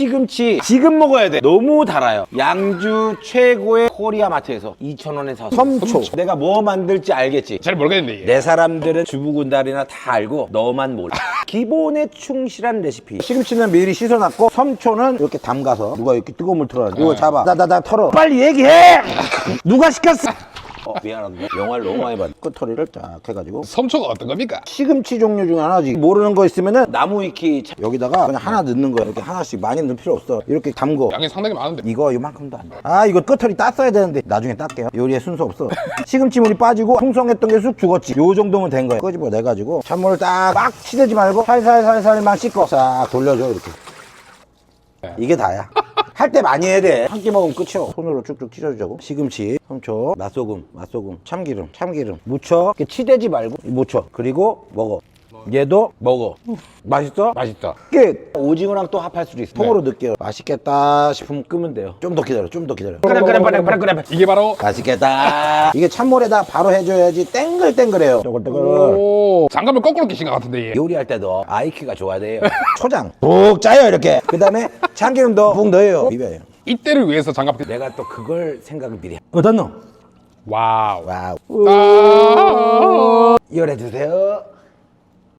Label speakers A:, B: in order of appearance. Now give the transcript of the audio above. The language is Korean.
A: 시금치 지금 먹어야 돼. 너무 달아요. 양주 최고의 코리아 마트에서 2,000원에 사서 섬초. 내가 뭐 만들지 알겠지?
B: 잘 모르겠는데 이게.
A: 내 사람들은 주부군달이나 다 알고 너만 몰라. 기본에 충실한 레시피. 시금치는 미리 씻어놨고 섬초는 이렇게 담가서 누가 이렇게 뜨거운 물 틀어놔 이거 잡아. 나나 나 털어. 빨리 얘기해! 누가 시켰어 어 미안한데 영화를 너무 많이 봤 끝털이를 쫙 해가지고
B: 섬초가 어떤 겁니까?
A: 시금치 종류 중 하나지 모르는 거 있으면은 나무 위키 차- 여기다가 그냥 하나 넣는 거야 이렇게 하나씩 많이 넣을 필요 없어 이렇게 담궈
B: 양이 상당히 많은데.
A: 이거 이만큼도 안 돼. 아 이거 끝털이 땄어야 되는데 나중에 땄게요. 요리에 순서 없어. 시금치물이 빠지고 풍성했던 게 쑥 죽었지. 요 정도면 된 거야. 끄집어 내가지고 찬물을 딱막 치대지 말고 살살살살만 씻고 싹 돌려줘 이렇게. 이게 다야. 할 때 많이 해야 돼. 한 끼 먹으면 끝이야. 손으로 쭉쭉 찢어주자고. 시금치, 섬초, 맛소금, 맛소금, 참기름, 참기름. 무쳐. 이렇게 치대지 말고 무쳐. 그리고 먹어. 얘도 먹어. 맛있어?
B: 맛있다.
A: 끝! 오징어랑 또 합할 수도 있어. 통으로 넣을게요. 맛있겠다 싶으면 끄면 돼요. 좀 더 기다려, 좀 더 기다려. 그래, 그래, 그래, 그래, 그래.
B: 이게 바로
A: 맛있겠다. 이게 찬물에다 바로 해줘야지 땡글땡글해요. 떠글떠글.
B: 오 장갑을 거꾸로 끼신 것 같은데 얘.
A: 요리할 때도 아이큐가 좋아야 돼요. 초장 푹 짜요, 이렇게. 그 다음에 참기름도 푹 넣어요. 비벼요.
B: 이때를 위해서 장갑. 끼-
A: 내가 또 그걸 생각을 미리 해. 어떤 놈?
B: 와우.
A: 와우.
B: 아~
A: 열해 주세요.